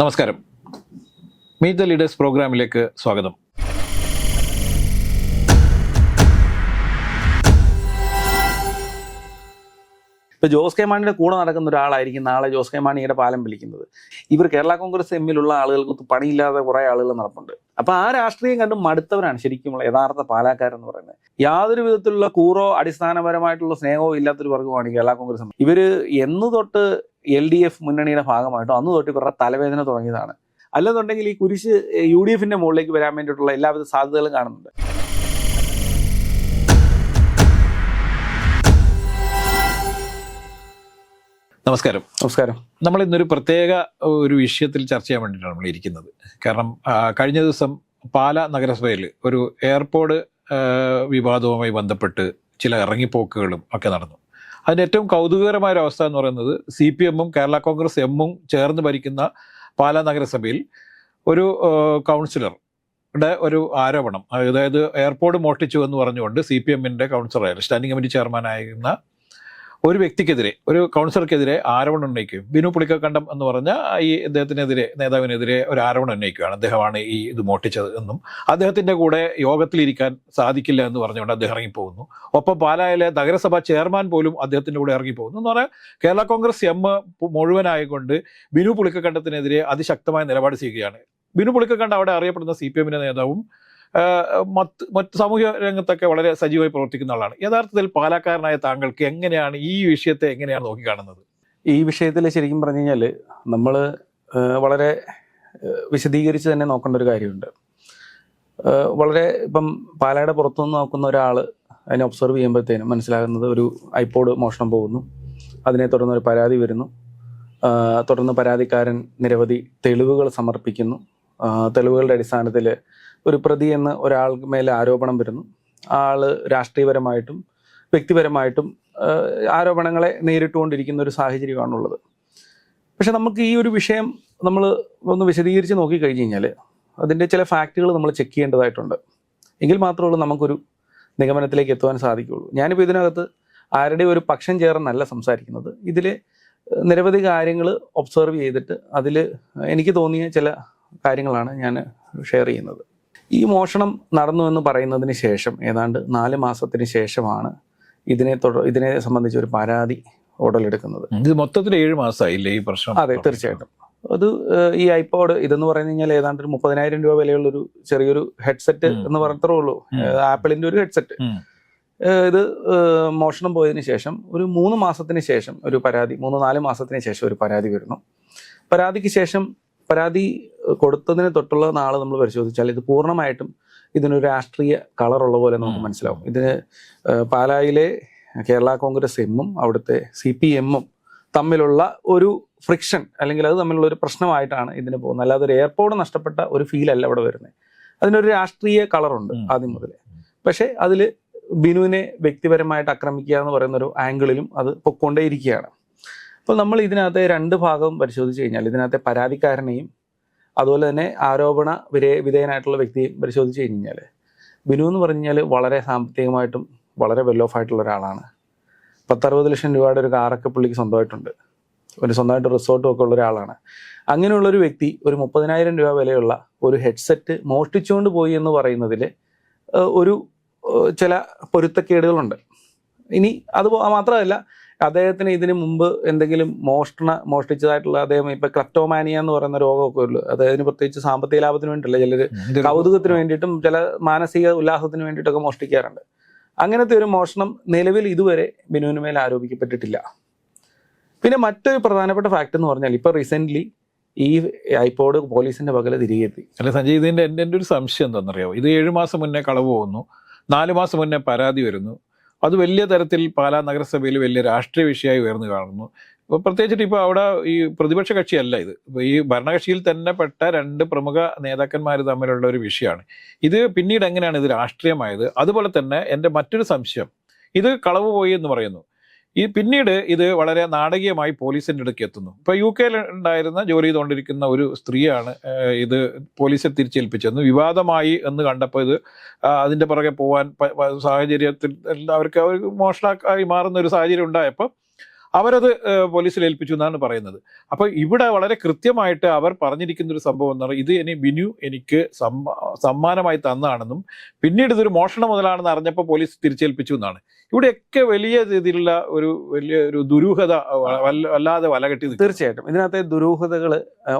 നമസ്കാരം. Meet the leaders പ്രോഗ്രാമിലേക്ക് സ്വാഗതം. ഇപ്പൊ ജോസ് കെ മാണിയുടെ കൂടെ നടക്കുന്ന ഒരാളായിരിക്കും നാളെ ജോസ് കെ മാണിയുടെ പാലം വിളിക്കുന്നത്. ഇവർ കേരള കോൺഗ്രസ് എമ്മിലുള്ള ആളുകൾക്ക് പണിയില്ലാതെ കുറെ ആളുകൾ നടപ്പുണ്ട്. അപ്പൊ ആ രാഷ്ട്രീയം കണ്ട് മടുത്തവരാണ് ശരിക്കും യഥാർത്ഥ പാലാക്കാരെന്ന് പറയുന്നത്. യാതൊരു വിധത്തിലുള്ള കൂറോ അടിസ്ഥാനപരമായിട്ടുള്ള സ്നേഹമോ ഇല്ലാത്തൊരു വർഗമാണ് കേരള കോൺഗ്രസ്. ഇവർ എന്നു തൊട്ട് എൽ ഡി എഫ് മുന്നണിയുടെ ഭാഗമായിട്ടോ അന്ന് തൊട്ട് ഇവരുടെ തലവേദന തുടങ്ങിയതാണ്. അല്ലെന്നുണ്ടെങ്കിൽ ഈ കുരിശ് യു ഡി എഫിന്റെ മുകളിലേക്ക് വരാൻ വേണ്ടിയിട്ടുള്ള എല്ലാവിധ സാധ്യതകളും കാണുന്നുണ്ട്. നമസ്കാരം. നമസ്കാരം. നമ്മൾ ഇന്നൊരു പ്രത്യേക ഒരു വിഷയത്തിൽ ചർച്ച ചെയ്യാൻ വേണ്ടിയിട്ടാണ് നമ്മൾ ഇരിക്കുന്നത്. കാരണം കഴിഞ്ഞ ദിവസം പാല നഗരസഭയിൽ ഒരു എയർപോർട്ട് വിവാദവുമായി ബന്ധപ്പെട്ട് ചില ഇറങ്ങിപ്പോക്കുകളും ഒക്കെ നടന്നു. അതിന് ഏറ്റവും കൗതുകകരമായ ഒരു അവസ്ഥ എന്ന് പറയുന്നത് സി പി എമ്മും കേരള കോൺഗ്രസ് എമ്മും ചേർന്ന് ഭരിക്കുന്ന പാല നഗരസഭയിൽ ഒരു കൗൺസിലർ കൗൺസിലറുടെ ഒരു ആരോപണം. അതായത് എയർപോർട്ട് മോഷ്ടിച്ചു എന്ന് പറഞ്ഞുകൊണ്ട് സി പി എമ്മിന്റെ കൗൺസിലർ സ്റ്റാൻഡിംഗ് കമ്മിറ്റി ചെയർമാനായിരുന്ന ഒരു വ്യക്തിക്കെതിരെ ഒരു കൗൺസിലർക്കെതിരെ ആരോപണം ഉന്നയിക്കും ബിനു പുളിക്കക്കണ്ടം എന്ന് പറഞ്ഞ ഈ അദ്ദേഹത്തിനെതിരെ നേതാവിനെതിരെ ഒരു ആരോപണം ഉന്നയിക്കുകയാണ്. അദ്ദേഹമാണ് ഈ ഇത് മോട്ടിച്ചത് എന്നും അദ്ദേഹത്തിന്റെ കൂടെ യോഗത്തിലിരിക്കാൻ സാധിക്കില്ല എന്ന് പറഞ്ഞുകൊണ്ട് അദ്ദേഹം ഇറങ്ങിപ്പോകുന്നു. ഒപ്പം പാലായിലെ നഗരസഭാ ചെയർമാൻ പോലും അദ്ദേഹത്തിന്റെ കൂടെ ഇറങ്ങിപ്പോകുന്നു. എന്ന് പറഞ്ഞാൽ കേരള കോൺഗ്രസ് എം മുഴുവനായിക്കൊണ്ട് ബിനു പുളിക്കക്കണ്ടത്തിനെതിരെ അതിശക്തമായ നിലപാട് ചെയ്യുകയാണ് ബിനു പുളിക്കക്കണ്ട അവിടെ അറിയപ്പെടുന്ന സി പി എമ്മിന്റെ നേതാവും മറ്റ് സാമൂഹ്യ രംഗത്തൊക്കെ വളരെ സജീവമായി പ്രവർത്തിക്കുന്ന ആളാണ്. യഥാർത്ഥത്തിൽ പാലക്കാരനായ താങ്കൾക്ക് എങ്ങനെയാണ് ഈ വിഷയത്തെ എങ്ങനെയാണ് നോക്കിക്കാണുന്നത്? ഈ വിഷയത്തിൽ ശരിക്കും പറഞ്ഞു കഴിഞ്ഞാൽ നമ്മൾ വളരെ വിശദീകരിച്ച് തന്നെ നോക്കേണ്ട ഒരു കാര്യമുണ്ട്. വളരെ ഇപ്പം പാലയുടെ പുറത്തുനിന്ന് നോക്കുന്ന ഒരാൾ അതിനെ ഒബ്സർവ് ചെയ്യുമ്പോഴത്തേനും മനസ്സിലാകുന്നത് ഒരു ഐപോഡ് മോഷണം പോകുന്നു. അതിനെ തുടർന്ന് ഒരു പരാതി വരുന്നു. തുടർന്ന് പരാതിക്കാരൻ നിരവധി തെളിവുകൾ സമർപ്പിക്കുന്നു. തെളിവുകളുടെ അടിസ്ഥാനത്തിൽ ഒരു പ്രതി എന്ന് ഒരാൾക്ക് മേലെ ആരോപണം വരുന്നു. ആൾ രാഷ്ട്രീയപരമായിട്ടും വ്യക്തിപരമായിട്ടും ആരോപണങ്ങളെ നേരിട്ടുകൊണ്ടിരിക്കുന്ന ഒരു സാഹചര്യമാണുള്ളത് പക്ഷെ നമുക്ക് ഈ ഒരു വിഷയം നമ്മൾ ഒന്ന് വിശദീകരിച്ച് നോക്കിക്കഴിഞ്ഞ് കഴിഞ്ഞാൽ അതിന്റെ ചില ഫാക്റ്റുകൾ നമ്മൾ ചെക്ക് ചെയ്യേണ്ടതായിട്ടുണ്ട്. എങ്കിൽ മാത്രമേ നമുക്കൊരു നിഗമനത്തിലേക്ക് എത്തുവാൻ സാധിക്കുകയുള്ളൂ. ഞാനിപ്പോൾ ഇതിനകത്ത് ആരുടെ ഒരു പക്ഷം ചേർന്നല്ല സംസാരിക്കുന്നത്. ഇതിൽ നിരവധി കാര്യങ്ങൾ ഒബ്സർവ് ചെയ്തിട്ട് അതിൽ എനിക്ക് തോന്നിയ ചില കാര്യങ്ങളാണ് ഞാൻ ഷെയർ ചെയ്യുന്നത്. ഈ മോഷണം നടന്നു എന്ന് പറയുന്നതിന് ശേഷം ഏതാണ്ട് നാല് മാസത്തിന് ശേഷമാണ് ഇതിനെ തുടർ ഇതിനെ സംബന്ധിച്ച് ഒരു പരാതി ഉടലെടുക്കുന്നത്. ഇത് മൊത്തത്തിൽ ഏഴ് മാസമായില്ലേ ഈ പ്രശ്നം? അതെ തീർച്ചയായിട്ടും. അത് ഈ ഐപോഡ് ഇതെന്ന് പറഞ്ഞു കഴിഞ്ഞാൽ ഏതാണ്ട് ഒരു മുപ്പതിനായിരം രൂപ വിലയുള്ള ഒരു ചെറിയൊരു ഹെഡ്സെറ്റ് എന്ന് പറഞ്ഞത്രേ ഉള്ളൂ. ആപ്പിളിന്റെ ഒരു ഹെഡ്സെറ്റ്. ഇത് മോഷണം പോയതിനു ശേഷം ഒരു മൂന്ന് മാസത്തിന് ശേഷം ഒരു പരാതി മൂന്ന് നാല് മാസത്തിന് ശേഷം ഒരു പരാതി വരുന്നു. പരാതിക്ക് ശേഷം പരാതി കൊടുത്തതിന് തൊട്ടുള്ള നാൾ നമ്മൾ പരിശോധിച്ചാൽ ഇത് പൂർണമായിട്ടും ഇതിനൊരു രാഷ്ട്രീയ കളറുള്ള പോലെ നമുക്ക്. മനസ്സിലാവും. ഇതിന് പാലായിലെ കേരള കോൺഗ്രസ് എമ്മും അവിടുത്തെ സി പി എമ്മും തമ്മിലുള്ള ഒരു ഫ്രിക്ഷൻ അല്ലെങ്കിൽ അത് തമ്മിലുള്ള ഒരു പ്രശ്നമായിട്ടാണ് ഇതിന് പോകുന്നത്. അല്ലാതെ ഒരു എയർപോർട്ട് നഷ്ടപ്പെട്ട ഒരു ഫീൽ അല്ല അവിടെ വരുന്നത്. അതിനൊരു രാഷ്ട്രീയ കളറുണ്ട്. ആദ്യം മുതലേ. പക്ഷേ അതിൽ ബിനുവിനെ വ്യക്തിപരമായിട്ട് ആക്രമിക്കുക എന്ന് പറയുന്ന ഒരു ആംഗിളിലും അത് പൊക്കൊണ്ടേയിരിക്കുകയാണ്. അപ്പോൾ നമ്മൾ ഇതിനകത്ത് രണ്ട് ഭാഗവും പരിശോധിച്ച് കഴിഞ്ഞാൽ ഇതിനകത്തെ പരാതിക്കാരനെയും അതുപോലെ തന്നെ ആരോപണ വിധേ വിധേയനായിട്ടുള്ള വ്യക്തിയും പരിശോധിച്ച് കഴിഞ്ഞാൽ ബിനു എന്ന് പറഞ്ഞു കഴിഞ്ഞാൽ വളരെ സാമ്പത്തികമായിട്ടും വളരെ വെൽ ഓഫ് ആയിട്ടുള്ള ഒരാളാണ്. പത്തറുപത് ലക്ഷം രൂപയുടെ ഒരു കാറൊക്കെ പുള്ളിക്ക് സ്വന്തമായിട്ടുണ്ട്. ഒരു സ്വന്തമായിട്ട് റിസോർട്ടും ഒക്കെ ഉള്ള ഒരാളാണ്. അങ്ങനെയുള്ള ഒരു വ്യക്തി ഒരു മുപ്പതിനായിരം രൂപ വിലയുള്ള ഒരു ഹെഡ്സെറ്റ് മോഷ്ടിച്ചുകൊണ്ട് പോയി എന്ന് പറയുന്നതിൽ ഒരു ചില പൊരുത്തക്കേടുകളുണ്ട്. ഇനി അത് മാത്രമല്ല അദ്ദേഹത്തിന് ഇതിനു മുമ്പ് എന്തെങ്കിലും മോഷണ മോഷ്ടിച്ചതായിട്ടുള്ള അദ്ദേഹം ഇപ്പൊ ക്ലപ്റ്റോമാനിയ എന്ന് പറയുന്ന രോഗമൊക്കെ ഉള്ളു അദ്ദേഹത്തിന് പ്രത്യേകിച്ച് സാമ്പത്തിക ലാഭത്തിന് വേണ്ടിയിട്ടല്ല ചിലർ ഇതൊരു- കൗതുകത്തിന് വേണ്ടിയിട്ടും ചില മാനസിക ഉല്ലാസത്തിന് വേണ്ടിയിട്ടൊക്കെ മോഷ്ടിക്കാറുണ്ട്. അങ്ങനത്തെ ഒരു മോഷണം നിലവിൽ ഇതുവരെ ബിനുവിന് മേൽ ആരോപിക്കപ്പെട്ടിട്ടില്ല. പിന്നെ മറ്റൊരു പ്രധാനപ്പെട്ട ഫാക്ട് എന്ന് പറഞ്ഞാൽ ഇപ്പൊ റീസെന്റ് ഈ ഐപോഡ് പോലീസിന്റെ പകൽ തിരികെ എത്തി. അല്ല സഞ്ജയ് ഇതിന്റെ എന്റെ എന്റെ ഒരു സംശയം എന്താണെന്നറിയാമോ ഇത് ഏഴ് മാസം മുന്നേ കളവ് പോകുന്നു. നാല് മാസം മുന്നേ പരാതി വരുന്നു. അത് വലിയ തരത്തിൽ പാലാ നഗരസഭയിൽ വലിയ രാഷ്ട്രീയ വിഷയമായി ഉയർന്നു കാണുന്നു. ഇപ്പോൾ പ്രത്യേകിച്ചിട്ട് ഇപ്പോൾ അവിടെ ഈ പ്രതിപക്ഷ കക്ഷിയല്ല ഇത്. ഇപ്പോൾ ഈ ഭരണകക്ഷിയിൽ തന്നെ പെട്ട രണ്ട് പ്രമുഖ നേതാക്കന്മാർ തമ്മിലുള്ള ഒരു വിഷയമാണ്. ഇത് പിന്നീട് എങ്ങനെയാണ് ഇത് രാഷ്ട്രീയമായത്? അതുപോലെ തന്നെ എന്റെ മറ്റൊരു സംശയം. ഇത് കളവ് പോയി എന്ന് പറയുന്നു. ഈ പിന്നീട് ഇത് വളരെ നാടകീയമായി പോലീസിന്റെ അടുക്ക് എത്തുന്നു. ഇപ്പോൾ യു കെയിൽ ഉണ്ടായിരുന്ന ജോലി ചെയ്തുകൊണ്ടിരിക്കുന്ന ഒരു സ്ത്രീയാണ് ഇത് പോലീസിൽ തിരിച്ചേൽപ്പിച്ചെന്ന് വിവാദമായി എന്ന് കണ്ടപ്പോൾ ഇത് അതിന്റെ പുറകെ പോകാൻ സാഹചര്യത്തിൽ അവർക്ക് അവർ മോഷണായി മാറുന്ന ഒരു സാഹചര്യം ഉണ്ടായപ്പോൾ അവരത് പോലീസിൽ ഏൽപ്പിച്ചു എന്നാണ് പറയുന്നത്. അപ്പൊ ഇവിടെ വളരെ കൃത്യമായിട്ട് അവർ പറഞ്ഞിരിക്കുന്ന ഒരു സംഭവം എന്ന് പറഞ്ഞാൽ ഇത് ഇനി ബിനു എനിക്ക് സമ്മ- സമ്മാനമായി തന്നാണെന്നും പിന്നീട് ഇതൊരു മോഷണം മുതലാണെന്ന് അറിഞ്ഞപ്പോൾ പോലീസ് തിരിച്ചേൽപ്പിച്ചു എന്നാണ്. ഇവിടെയൊക്കെ വലിയ രീതിയിലുള്ള ഒരു വലിയ ഒരു ദുരൂഹത വല്ലാതെ വലകെട്ടി തീർച്ചയായിട്ടും. ഇതിനകത്ത് ദുരൂഹതകൾ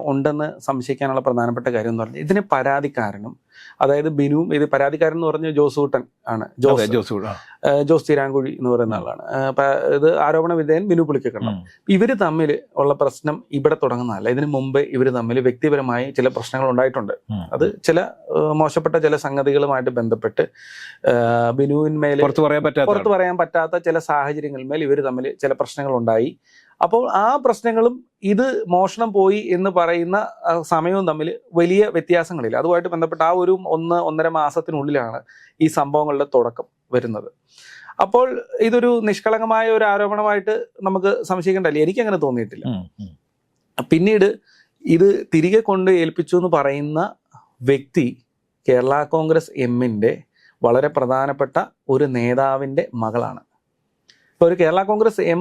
ഉണ്ടെന്ന് സംശയിക്കാനുള്ള പ്രധാനപ്പെട്ട കാര്യം എന്ന് പറഞ്ഞാൽ ഇതിന് പരാതിക്കാരനും അതായത് ബിനുവും ഇത് പരാതിക്കാരൻ എന്ന് പറഞ്ഞ ജോസൂട്ടൻ ആണ്. ജോസ്. ജോസ് ജോസ് തിരാങ്കുഴി എന്ന് പറയുന്ന ആളാണ്. ഇത് ആരോപണ വിധേയൻ ബിനു പുളിക്കക്കണം ഇവർ ഇവർ തമ്മിൽ ഉള്ള പ്രശ്നം ഇവിടെ തുടങ്ങുന്നതല്ല. ഇതിനു മുമ്പ് ഇവർ തമ്മിൽ വ്യക്തിപരമായി ചില പ്രശ്നങ്ങൾ ഉണ്ടായിട്ടുണ്ട്. അത് ചില മോശപ്പെട്ട ചില സംഗതികളുമായിട്ട് ബന്ധപ്പെട്ട് ബിനുവിന്മേൽ പുറത്ത് പറയാൻ പറ്റാത്ത പുറത്തു പറയാൻ പറ്റാത്ത ചില സാഹചര്യങ്ങളിന്മേൽ ഇവർ തമ്മിൽ ചില പ്രശ്നങ്ങൾ ഉണ്ടായി. അപ്പോൾ ആ പ്രശ്നങ്ങളും ഇത് മോഷണം പോയി എന്ന് പറയുന്ന സമയവും തമ്മിൽ വലിയ വ്യത്യാസങ്ങളില്ല. അതുമായിട്ട് ബന്ധപ്പെട്ട് ആ ഒരു ഒന്ന് ഒന്നര മാസത്തിനുള്ളിലാണ് ഈ സംഭവങ്ങളുടെ തുടക്കം വരുന്നത്. അപ്പോൾ ഇതൊരു നിഷ്കളങ്കമായ ഒരു ആരോപണമായിട്ട് നമുക്ക് സംശയിക്കേണ്ടല്ലേ എനിക്ക് അങ്ങനെ തോന്നിയിട്ടില്ല. പിന്നീട് ഇത് തിരികെ കൊണ്ട് ഏൽപ്പിച്ചു എന്ന് പറയുന്ന വ്യക്തി കേരള കോൺഗ്രസ് എമ്മിന്റെ വളരെ പ്രധാനപ്പെട്ട ഒരു നേതാവിന്റെ മകളാണ്. ഇപ്പോൾ ഒരു കേരള കോൺഗ്രസ് എം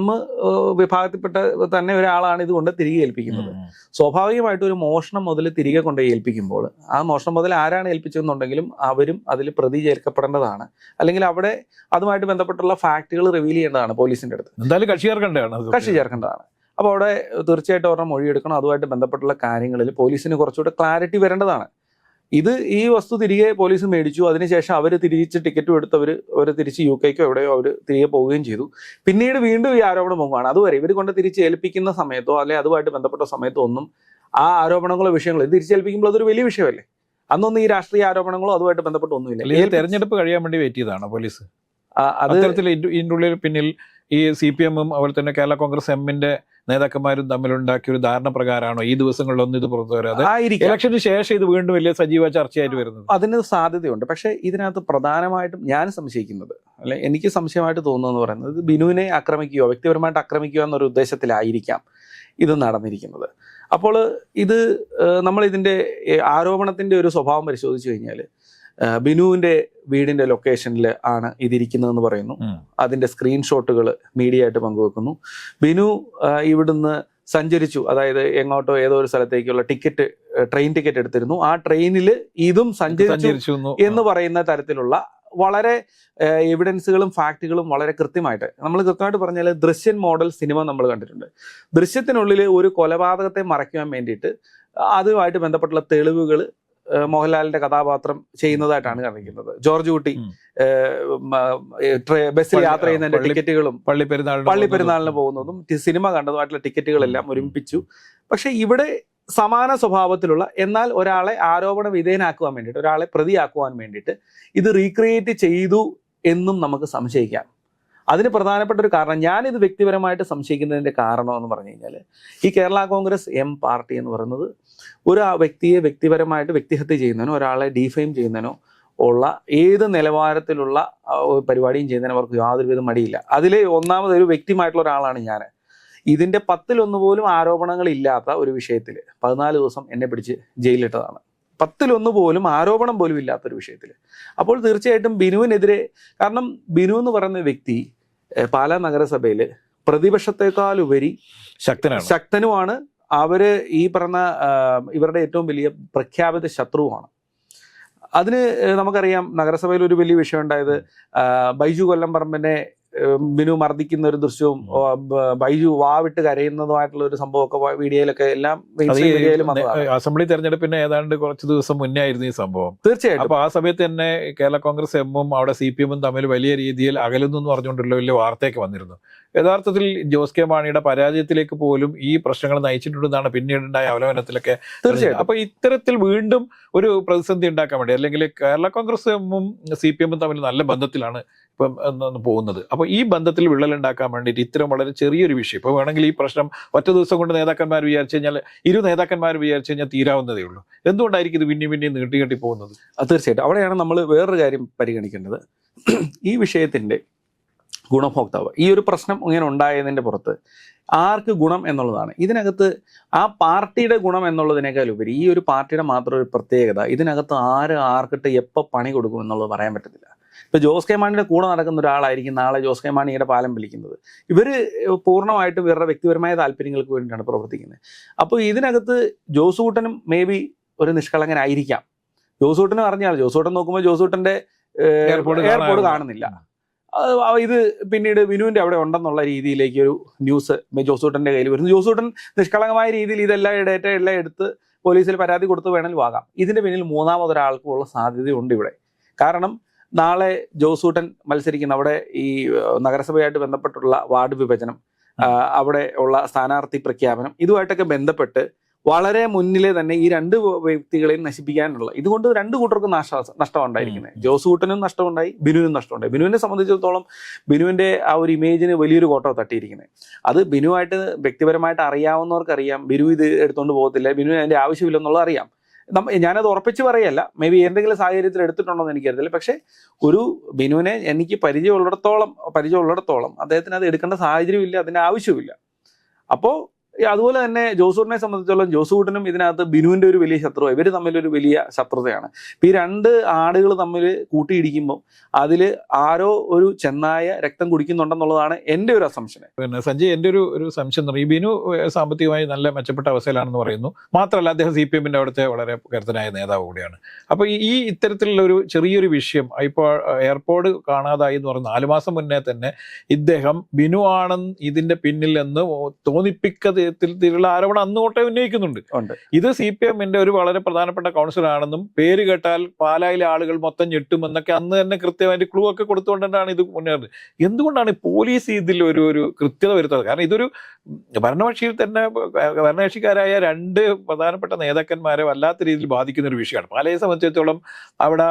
വിഭാഗത്തിൽപ്പെട്ട തന്നെ ഒരാളാണ് ഇതുകൊണ്ട് തിരികെ ഏൽപ്പിക്കുന്നത്. സ്വാഭാവികമായിട്ട് ഒരു മോഷണം മുതൽ തിരികെ കൊണ്ട് ഏൽപ്പിക്കുമ്പോൾ ആ മോഷണം മുതൽ ആരാണ് ഏൽപ്പിച്ചതെന്നുണ്ടെങ്കിലും അവരും അതിൽ പ്രതി ചേർക്കപ്പെടേണ്ടതാണ്. അല്ലെങ്കിൽ അവിടെ അതുമായിട്ട് ബന്ധപ്പെട്ടുള്ള ഫാക്ടുകൾ റിവീൽ ചെയ്യേണ്ടതാണ് പോലീസിന്റെ അടുത്ത്. എന്തായാലും കക്ഷി ചേർക്കേണ്ടതാണ് കക്ഷി ചേർക്കേണ്ടതാണ്. അപ്പോൾ അവിടെ തീർച്ചയായിട്ടും അവരുടെ മൊഴിയെടുക്കണം. അതുമായിട്ട് ബന്ധപ്പെട്ടുള്ള കാര്യങ്ങളിൽ പോലീസിന് കുറച്ചുകൂടെ ക്ലാരിറ്റി വരേണ്ടതാണ്. ഇത് ഈ വസ്തു തിരികെ പോലീസ് മേടിച്ചു. അതിനുശേഷം അവർ തിരിച്ച് ടിക്കറ്റും എടുത്തവർ അവർ തിരിച്ച് യു കെക്കോ എവിടെയോ അവർ തിരികെ പോവുകയും ചെയ്തു. പിന്നീട് വീണ്ടും ഈ ആരോപണം പൊങ്ങുകയാണ് അതുവരെ ഇവർ കൊണ്ട് തിരിച്ച് ഏൽപ്പിക്കുന്ന സമയത്തോ അല്ലെങ്കിൽ അതുമായിട്ട് ബന്ധപ്പെട്ട സമയത്തോ ഒന്നും ആ ആരോപണങ്ങളോ വിഷയങ്ങളോ ഇത് തിരിച്ചേൽപ്പിക്കുമ്പോൾ അതൊരു വലിയ വിഷയമല്ലേ? അന്നൊന്നും ഈ രാഷ്ട്രീയ ആരോപണങ്ങളോ അതുമായിട്ട് ബന്ധപ്പെട്ട് ഒന്നുമില്ല. തെരഞ്ഞെടുപ്പ് കഴിയാൻ വേണ്ടി വെയിറ്റ് ചെയ്താണ് പോലീസ്? അത്തരത്തിൽ ഉള്ളിൽ പിന്നിൽ ഈ സി പി എമ്മും അതുപോലെ തന്നെ കേരള കോൺഗ്രസ് എമ്മിന്റെ നേതാക്കന്മാരും തമ്മിലുണ്ടാക്കിയ ഒരു ധാരണ പ്രകാരമാണോ ഈ ദിവസങ്ങളിലൊന്നും ഇത് പുറത്തു വരാതെ? ഇലക്ഷന് ശേഷം ഇത് വീണ്ടും വലിയ സജീവ ചർച്ചയായിട്ട് വരുന്നത്. അതിന് സാധ്യതയുണ്ട്. പക്ഷേ ഇതിനകത്ത് പ്രധാനമായിട്ടും ഞാൻ സംശയിക്കുന്നത് അല്ലെ എനിക്ക് സംശയമായിട്ട് തോന്നുന്നു പറയുന്നത് ബിനുവിനെ ആക്രമിക്കുകയോ വ്യക്തിപരമായിട്ട് ആക്രമിക്കുക എന്നൊരു ഉദ്ദേശത്തിലായിരിക്കാം ഇത് നടന്നിരിക്കുന്നത്. അപ്പോൾ ഇത് നമ്മൾ ഇതിന്റെ ഏഹ്, ആരോപണത്തിന്റെ ഒരു സ്വഭാവം പരിശോധിച്ചു കഴിഞ്ഞാൽ ബിനുവിന്റെ വീടിന്റെ ലൊക്കേഷനിൽ ആണ് ഇതിരിക്കുന്നതെന്ന് പറയുന്നു. അതിന്റെ സ്ക്രീൻഷോട്ടുകൾ മീഡിയ ആയിട്ട് പങ്കുവെക്കുന്നു. ബിനു ഇവിടുന്ന് സഞ്ചരിച്ചു. അതായത് എങ്ങോട്ടോ ഏതോ ഒരു സ്ഥലത്തേക്കുള്ള ടിക്കറ്റ് ട്രെയിൻ ടിക്കറ്റ് എടുത്തിരുന്നു. ആ ട്രെയിനിൽ ഇതും സഞ്ചരിച്ചു എന്ന് പറയുന്ന തരത്തിലുള്ള വളരെ എവിഡൻസുകളും ഫാക്റ്റുകളും വളരെ കൃത്യമായിട്ട്. നമ്മൾ കൃത്യമായിട്ട് പറഞ്ഞാൽ ദൃശ്യൻ മോഡൽ സിനിമ നമ്മൾ കണ്ടിട്ടുണ്ട്. ദൃശ്യത്തിനുള്ളിൽ ഒരു കൊലപാതകത്തെ മറയ്ക്കുവാൻ വേണ്ടിയിട്ട് അതുമായിട്ട് ബന്ധപ്പെട്ടുള്ള തെളിവുകൾ മോഹൻലാലിന്റെ കഥാപാത്രം ചെയ്യുന്നതായിട്ടാണ് കാണിക്കുന്നത്. ജോർജ് കുട്ടി ബസ്സിൽ യാത്ര ചെയ്യുന്നതിന്റെ ടിക്കറ്റുകളും പള്ളി പെരുന്നാളിന് പള്ളി. പെരുന്നാളിന് പോകുന്നതും സിനിമ കണ്ടതുമായിട്ടുള്ള ടിക്കറ്റുകളെല്ലാം ഒരുമിപ്പിച്ചു. പക്ഷെ ഇവിടെ സമാന സ്വഭാവത്തിലുള്ള എന്നാൽ ഒരാളെ ആരോപണ വിധേയനാക്കുവാൻ വേണ്ടിയിട്ട് ഒരാളെ പ്രതിയാക്കുവാൻ വേണ്ടിയിട്ട് ഇത് റീക്രിയേറ്റ് ചെയ്തു എന്നും നമുക്ക് സംശയിക്കാം. അതിന് പ്രധാനപ്പെട്ട ഒരു കാരണം ഞാനിത് വ്യക്തിപരമായിട്ട് സംശയിക്കുന്നതിന്റെ കാരണം എന്ന് പറഞ്ഞു കഴിഞ്ഞാൽ ഈ കേരള കോൺഗ്രസ് എം പാർട്ടി എന്ന് പറയുന്നത് ഒരു വ്യക്തിയെ വ്യക്തിപരമായിട്ട് വ്യക്തിഹത്യ ചെയ്യുന്നതിനോ ഒരാളെ ഡീഫെയിം ചെയ്യുന്നതിനോ ഉള്ള ഏത് നിലവാരത്തിലുള്ള പരിപാടിയും ചെയ്യുന്നതിന് അവർക്ക് യാതൊരുവിധ മടിയില്ല. അതിൽ ഒന്നാമത് ഒരു വ്യക്തിമായിട്ടുള്ള ഒരാളാണ് ഞാൻ. ഇതിന്റെ പത്തിലൊന്ന് പോലും ആരോപണങ്ങൾ ഇല്ലാത്ത ഒരു വിഷയത്തിൽ പതിനാല് ദിവസം എന്നെ പിടിച്ച് ജയിലിലിട്ടതാണ്. പത്തിലൊന്ന് പോലും ആരോപണം പോലും ഇല്ലാത്തൊരു വിഷയത്തിൽ. അപ്പോൾ തീർച്ചയായിട്ടും ബിനുവിനെതിരെ കാരണം ബിനു എന്ന് പറയുന്ന വ്യക്തി പാലാ നഗരസഭയിൽ പ്രതിപക്ഷത്തെക്കാൾ ഉപരി ശക്തനാണ്. ശക്തനുമാണ്. അവർ ഈ പറഞ്ഞ ഇവരുടെ ഏറ്റവും വലിയ പ്രഖ്യാപിത ശത്രുവാണ്. അതിന് നമുക്കറിയാം നഗരസഭയിൽ ഒരു വലിയ വിഷയം ഉണ്ടായത് ബൈജു കൊല്ലംപറമ്പിനെ ഏഹ്, ബിനു മർദ്ദിക്കുന്ന ഒരു ദൃശ്യവും. ബൈജു വാവിട്ട് കരയുന്നതുമായിട്ടുള്ള ഒരു സംഭവമൊക്കെ വീഡിയോയിലൊക്കെ എല്ലാം അസംബ്ലി തെരഞ്ഞെടുപ്പിന് ഏതാണ്ട് കുറച്ച് ദിവസം മുന്നേ ആയിരുന്നു ഈ സംഭവം. തീർച്ചയായിട്ടും. അപ്പൊ ആ സമയത്ത് തന്നെ കേരള കോൺഗ്രസ് എമ്മും അവിടെ സി പി എമ്മും തമ്മിൽ വലിയ രീതിയിൽ അകലുന്നു എന്ന് പറഞ്ഞുകൊണ്ടുള്ള വലിയ വാർത്തയൊക്കെ വന്നിരുന്നു. യഥാർത്ഥത്തിൽ ജോസ് കെ മാണിയുടെ പരാജയത്തിലേക്ക് പോലും ഈ പ്രശ്നങ്ങൾ നയിച്ചിട്ടുണ്ടെന്നാണ് പിന്നീടുണ്ടായ അവലോകനത്തിലൊക്കെ തീർച്ചയായിട്ടും. അപ്പൊ ഇത്തരത്തിൽ വീണ്ടും ഒരു പ്രതിസന്ധി ഉണ്ടാക്കാൻ വേണ്ടി അല്ലെങ്കിൽ കേരള കോൺഗ്രസ് എമ്മും സി പി എമ്മും തമ്മിൽ നല്ല ബന്ധത്തിലാണ് പോകുന്നത്. അപ്പോൾ ഈ ബന്ധത്തിൽ വിള്ളൽ ഉണ്ടാക്കാൻ വേണ്ടിയിട്ട് ഇത്തരം വളരെ ചെറിയൊരു വിഷയം. ഇപ്പോൾ വേണമെങ്കിൽ ഈ പ്രശ്നം ഒറ്റ ദിവസം കൊണ്ട് നേതാക്കന്മാർ വിചാരിച്ചു കഴിഞ്ഞാൽ ഇരു നേതാക്കന്മാർ വിചാരിച്ചു കഴിഞ്ഞാൽ തീരാവുന്നതേ ഉള്ളൂ. എന്തുകൊണ്ടായിരിക്കും ഇത് പിന്നെയും പിന്നെയും നീട്ടി കെട്ടി പോകുന്നത്? തീർച്ചയായിട്ടും. അവിടെയാണ് നമ്മൾ വേറൊരു കാര്യം പരിഗണിക്കേണ്ടത്. ഈ വിഷയത്തിന്റെ ഗുണഭോക്താവ് ഈ ഒരു പ്രശ്നം ഇങ്ങനെ ഉണ്ടായതിന്റെ പുറത്ത് ആർക്ക് ഗുണം എന്നുള്ളതാണ്. ഇതിനകത്ത് ആ പാർട്ടിയുടെ ഗുണം എന്നുള്ളതിനേക്കാൾ ഉപരി ഈ ഒരു പാർട്ടിയുടെ മാത്രം ഒരു പ്രത്യേകത ഇതിനകത്ത് ആര് ആർക്കിട്ട് എപ്പോൾ പണി കൊടുക്കും എന്നുള്ളത് പറയാൻ പറ്റത്തില്ല. ഇപ്പൊ ജോസ് കെ മാണിയുടെ കൂടെ നടക്കുന്ന ഒരാളായിരിക്കും നാളെ ജോസ് കെ മാണിയുടെ പാലം വലിക്കുന്നത് ഇവർ പൂർണമായിട്ടും ഇവരുടെ വ്യക്തിപരമായ താല്പര്യങ്ങൾക്ക് വേണ്ടിയിട്ടാണ് പ്രവർത്തിക്കുന്നത്. അപ്പോൾ ഇതിനകത്ത് ജോസ് കൂട്ടനും മേ ബി ഒരു നിഷ്കളങ്കനായിരിക്കാം. ജോസൂട്ടനും അറിഞ്ഞാൽ ജോസൂട്ടൻ നോക്കുമ്പോൾ ജോസൂട്ടന്റെ കൂട്ടന്റെ എയർപോർട്ട് കാണുന്നില്ല. ഇത് പിന്നീട് വിനുവിന്റെ അവിടെ ഉണ്ടെന്നുള്ള രീതിയിലേക്ക് ഒരു ന്യൂസ് ജോസൂട്ടന്റെ കയ്യിൽ വരുന്നു. ജോസൂട്ടൻ നിഷ്കളങ്കമായ രീതിയിൽ ഇതെല്ലാം ഡേറ്റ എല്ലാം എടുത്ത് പോലീസിൽ പരാതി കൊടുത്ത് വേണമെങ്കിൽ വാങ്ങാം. ഇതിന്റെ പിന്നിൽ മൂന്നാമതൊരാൾക്കും ഉള്ള സാധ്യതയുണ്ട് ഇവിടെ. കാരണം നാളെ ജോസൂട്ടൻ മത്സരിക്കുന്ന അവിടെ ഈ നഗരസഭയായിട്ട് ബന്ധപ്പെട്ടുള്ള വാർഡ് വിഭജനം അവിടെ ഉള്ള സ്ഥാനാർത്ഥി പ്രഖ്യാപനം ഇതുമായിട്ടൊക്കെ ബന്ധപ്പെട്ട് വളരെ മുന്നിലെ തന്നെ ഈ രണ്ട് വ്യക്തികളെയും നശിപ്പിക്കാനുള്ള ഇതുകൊണ്ട് രണ്ട് കൂട്ടർക്കും നഷ്ട നഷ്ടം ഉണ്ടായിരിക്കുന്നത് ജോസൂട്ടനും നഷ്ടമുണ്ടായി ബിനുവിനും നഷ്ടമുണ്ടായി. ബിനുവിനെ സംബന്ധിച്ചിടത്തോളം ബിനുവിന്റെ ആ ഒരു ഇമേജിന് വലിയൊരു കോട്ടോ തട്ടിയിരിക്കുന്നത്. അത് ബിനുവായിട്ട് വ്യക്തിപരമായിട്ട് അറിയാവുന്നവർക്ക് അറിയാം ബിനു ഇത് എടുത്തുകൊണ്ട് പോകത്തില്ല. ബിനുവിന് അതിന്റെ ആവശ്യമില്ലെന്നുള്ളത് അറിയാം. ഞാനത് ഉറപ്പിച്ച് പറയല്ല. മേ ബി എന്തെങ്കിലും സാഹചര്യത്തിൽ എടുത്തിട്ടുണ്ടോ എന്ന് എനിക്കറിയില്ല പക്ഷേ ഒരു ബിനുവിനെ എനിക്ക് പരിചയമുള്ളിടത്തോളം പരിചയമുള്ളിടത്തോളം അദ്ദേഹത്തിന് അത് എടുക്കേണ്ട സാഹചര്യമില്ല അതിന് ആവശ്യമില്ല. അപ്പോൾ അതുപോലെ തന്നെ ജോസൂട്ടിനെ സംബന്ധിച്ചോളം ജോസൂട്ടിനും ഇതിനകത്ത് ബിനുവിന്റെ ഒരു വലിയ ശത്രുവാണ് ഇവർ തമ്മിലൊരു വലിയ ശത്രുതയാണ്. ഈ രണ്ട് ആടുകൾ തമ്മിൽ കൂട്ടിയിടിക്കുമ്പോൾ അതിൽ ആരോ ഒരു ചെന്നായ രക്തം കുടിക്കുന്നുണ്ടെന്നുള്ളതാണ് എന്റെ ഒരു അസംഷൻ പിന്നെ സഞ്ജയ് എന്റെ ഒരു ഒരു സംശയം എന്ന് ബിനു സാമ്പത്തികമായി നല്ല മെച്ചപ്പെട്ട അവസ്ഥയിലാണെന്ന് പറയുന്നു. മാത്രമല്ല അദ്ദേഹം സി പി എമ്മിന്റെ അവിടുത്തെ വളരെ കരുത്തനായ നേതാവ് കൂടിയാണ്. അപ്പോൾ ഈ ഇത്തരത്തിലുള്ള ഒരു ചെറിയൊരു വിഷയം ഇപ്പോൾ എയർപോർട്ട് കാണാതായി എന്ന് പറഞ്ഞ നാല് മാസം മുന്നേ തന്നെ ഇദ്ദേഹം ബിനു ആണെന്ന് ഇതിന്റെ പിന്നിൽ എന്ന് തോന്നിപ്പിക്കത്തിലുള്ള ആരോപണം അന്ന് തൊട്ടേ ഉന്നയിക്കുന്നുണ്ട്. ഇത് സി പി എമ്മിന്റെ ഒരു വളരെ പ്രധാനപ്പെട്ട കൗൺസിലാണെന്നും പേര് കേട്ടാൽ പാലായിലെ ആളുകൾ മൊത്തം ഞെട്ടുമെന്നൊക്കെ അന്ന് തന്നെ കൃത്യമായിട്ട് ക്ലൂ ഒക്കെ കൊടുത്തുകൊണ്ടാണ് ഇത് മുന്നേറുന്നത്. എന്തുകൊണ്ടാണ് പോലീസ് ഇതിൽ ഒരു ഒരു കൃത്യത വരുത്തുന്നത് കാരണം ഇതൊരു ഭരണകക്ഷിയിൽ തന്നെ ഭരണകക്ഷിക്കാരായ രണ്ട് പ്രധാനപ്പെട്ട നേതാക്കന്മാരെ വല്ലാത്ത രീതിയിൽ ബാധിക്കുന്ന ഒരു വിഷയമാണ്. പാലയെ സംബന്ധിച്ചിടത്തോളം അവിടെ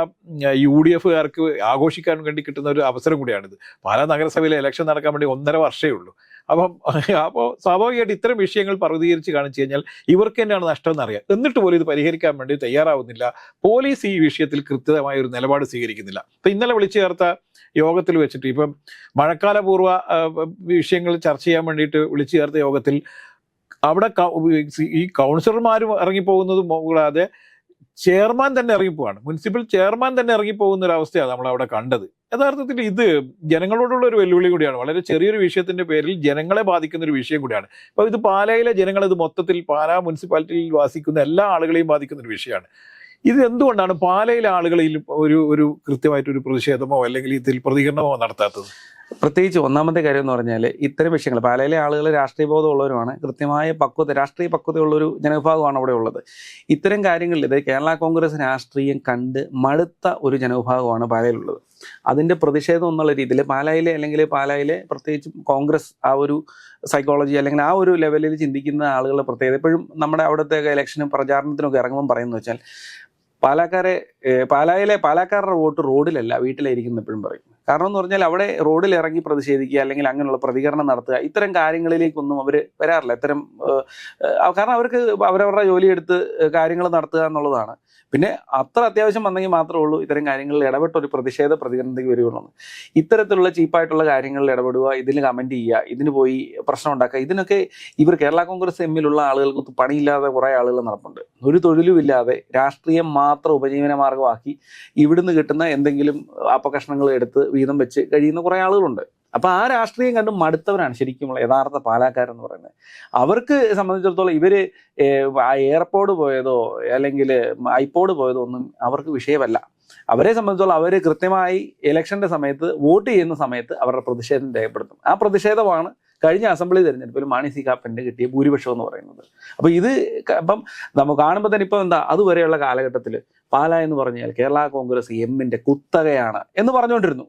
യു ഡി എഫുകാർക്ക് ആഘോഷിക്കാൻ വേണ്ടി കിട്ടുന്ന ഒരു അവസരം കൂടിയാണിത്. പാലാ നഗരസഭയിലെ ഇലക്ഷൻ നടക്കാൻ വേണ്ടി ഒന്നര വർഷമേ ഉള്ളൂ. അപ്പം അപ്പോൾ സ്വാഭാവികമായിട്ട് ഇത്തരം വിഷയങ്ങൾ പ്രതികരിച്ച് കാണിച്ചു കഴിഞ്ഞാൽ ഇവർക്ക് തന്നെയാണ് നഷ്ടം എന്നറിയാം എന്നിട്ട് പോലും ഇത് പരിഹരിക്കാൻ വേണ്ടി തയ്യാറാവുന്നില്ല. പോലീസ് ഈ വിഷയത്തിൽ കൃത്യമായ ഒരു നിലപാട് സ്വീകരിക്കുന്നില്ല. അപ്പം ഇന്നലെ വിളിച്ചു ചേർത്ത യോഗത്തിൽ വെച്ചിട്ട് ഇപ്പം മഴക്കാലപൂർവ വിഷയങ്ങൾ ചർച്ച ചെയ്യാൻ വേണ്ടിയിട്ട് വിളിച്ചു ചേർത്ത യോഗത്തിൽ അവിടെ ഈ കൗൺസിലർമാരും ഇറങ്ങിപ്പോകുന്നതും കൂടാതെ ചെയർമാൻ തന്നെ ഇറങ്ങിപ്പോവാണ്. മുനിസിപ്പൽ ചെയർമാൻ തന്നെ ഇറങ്ങിപ്പോകുന്ന ഒരു അവസ്ഥയാണ് നമ്മൾ അവിടെ കണ്ടത്. യഥാർത്ഥത്തിൽ ഇത് ജനങ്ങളോടുള്ള ഒരു വെല്ലുവിളി കൂടിയാണ്. വളരെ ചെറിയൊരു വിഷയത്തിന്റെ പേരിൽ ജനങ്ങളെ ബാധിക്കുന്ന ഒരു വിഷയം കൂടിയാണ്. അപ്പൊ ഇത് പാലയിലെ ജനങ്ങൾ ഇത് മൊത്തത്തിൽ പാലാ മുനിസിപ്പാലിറ്റിയിൽ വാസിക്കുന്ന എല്ലാ ആളുകളെയും ബാധിക്കുന്ന ഒരു വിഷയമാണ്. ഇത് എന്തുകൊണ്ടാണ് പാലയിലെ ആളുകളിൽ ഒരു ഒരു കൃത്യമായിട്ടൊരു പ്രതിഷേധമോ അല്ലെങ്കിൽ ഇതിൽ പ്രതികരണമോ നടത്താത്തത്? പ്രത്യേകിച്ച് ഒന്നാമത്തെ കാര്യം എന്ന് പറഞ്ഞാൽ ഇത്തരം വിഷയങ്ങൾ പാലയിലെ ആളുകൾ രാഷ്ട്രീയ ബോധമുള്ളവരുമാണ് കൃത്യമായ പക്വത രാഷ്ട്രീയ പക്വതയുള്ളൊരു ജനവിഭാഗമാണ് അവിടെ ഉള്ളത്. ഇത്തരം കാര്യങ്ങളിൽ ഇത് കേരള കോൺഗ്രസ് രാഷ്ട്രീയം കണ്ട് മടുത്ത ഒരു ജനവിഭാഗമാണ് പാലയിലുള്ളത്. അതിന്റെ പ്രതിഷേധം എന്നുള്ള രീതിയിൽ പാലായിലെ അല്ലെങ്കിൽ പാലായിലെ പ്രത്യേകിച്ചും കോൺഗ്രസ് ആ ഒരു സൈക്കോളജി അല്ലെങ്കിൽ ആ ഒരു ലെവലിൽ ചിന്തിക്കുന്ന ആളുകളുടെ പ്രത്യേകത എപ്പോഴും നമ്മുടെ അവിടുത്തെ ഇലക്ഷനും പ്രചാരണത്തിനൊക്കെ ഇറങ്ങുമ്പോൾ പറയുന്നത് വെച്ചാൽ പാലക്കാരെ പാലായിലെ പാലക്കാരുടെ വോട്ട് റോഡിലല്ല വീട്ടിലായിരിക്കും എപ്പോഴും പറയും. കാരണം എന്ന് പറഞ്ഞാൽ അവിടെ റോഡിൽ ഇറങ്ങി പ്രതിഷേധിക്കുക അല്ലെങ്കിൽ അങ്ങനെയുള്ള പ്രതികരണം നടത്തുക ഇത്തരം കാര്യങ്ങളിലേക്കൊന്നും അവർ വരാറില്ല. ഇത്തരം കാരണം അവർക്ക് അവരവരുടെ ജോലിയെടുത്ത് കാര്യങ്ങൾ നടത്തുക എന്നുള്ളതാണ്. പിന്നെ അത്ര അത്യാവശ്യം വന്നെങ്കിൽ മാത്രമേ ഉള്ളൂ ഇത്തരം കാര്യങ്ങളിൽ ഇടപെട്ട ഒരു പ്രതിഷേധ പ്രതികരണത്തേക്ക് വരികയുള്ളൂ. ഇത്തരത്തിലുള്ള ചീപ്പായിട്ടുള്ള കാര്യങ്ങളിൽ ഇടപെടുക ഇതിന് കമന്റ് ചെയ്യുക ഇതിന് പോയി പ്രശ്നം ഉണ്ടാക്കുക ഇതിനൊക്കെ ഇവർ കേരള കോൺഗ്രസ് എമ്മിലുള്ള ആളുകൾക്ക് പണിയില്ലാതെ കുറേ ആളുകൾ നടപ്പുണ്ട്. ഒരു തൊഴിലുമില്ലാതെ രാഷ്ട്രീയം മാത്രം ഉപജീവന മാർഗമാക്കി ഇവിടുന്ന് കിട്ടുന്ന എന്തെങ്കിലും അപകഷ്ണങ്ങൾ എടുത്ത് വീതം വെച്ച് കഴിയുന്ന കുറേ ആളുകളുണ്ട്. അപ്പോൾ ആ രാഷ്ട്രീയം കണ്ട് മടുത്തവരാണ് ശരിക്കുമുള്ള യഥാർത്ഥ പാലാക്കാരെന്ന് പറയുന്നത്. അവർക്ക് സംബന്ധിച്ചിടത്തോളം ഏഹ്, എയർപോർട്ട് പോയതോ അല്ലെങ്കിൽ ഐപോഡ് പോയതോ ഒന്നും അവർക്ക് വിഷയമല്ല. അവരെ സംബന്ധിച്ചോളം അവർ കൃത്യമായി ഇലക്ഷന്റെ സമയത്ത് വോട്ട് ചെയ്യുന്ന സമയത്ത് അവരുടെ പ്രതിഷേധം രേഖപ്പെടുത്തും. ആ പ്രതിഷേധമാണ് കഴിഞ്ഞ അസംബ്ലി തിരഞ്ഞെടുപ്പിൽ മാണി സി കാപ്പന്റെ കിട്ടിയ ഭൂരിപക്ഷം എന്ന് പറയുന്നത്. അപ്പോൾ ഇത് ഇപ്പം നമുക്ക് കാണുമ്പോൾ തന്നെ ഇപ്പം എന്താ അതുവരെയുള്ള കാലഘട്ടത്തിൽ പാല എന്ന് പറഞ്ഞാൽ കേരള കോൺഗ്രസ് എമ്മിന്റെ കുത്തകയാണ് എന്ന് പറഞ്ഞുകൊണ്ടിരുന്നു.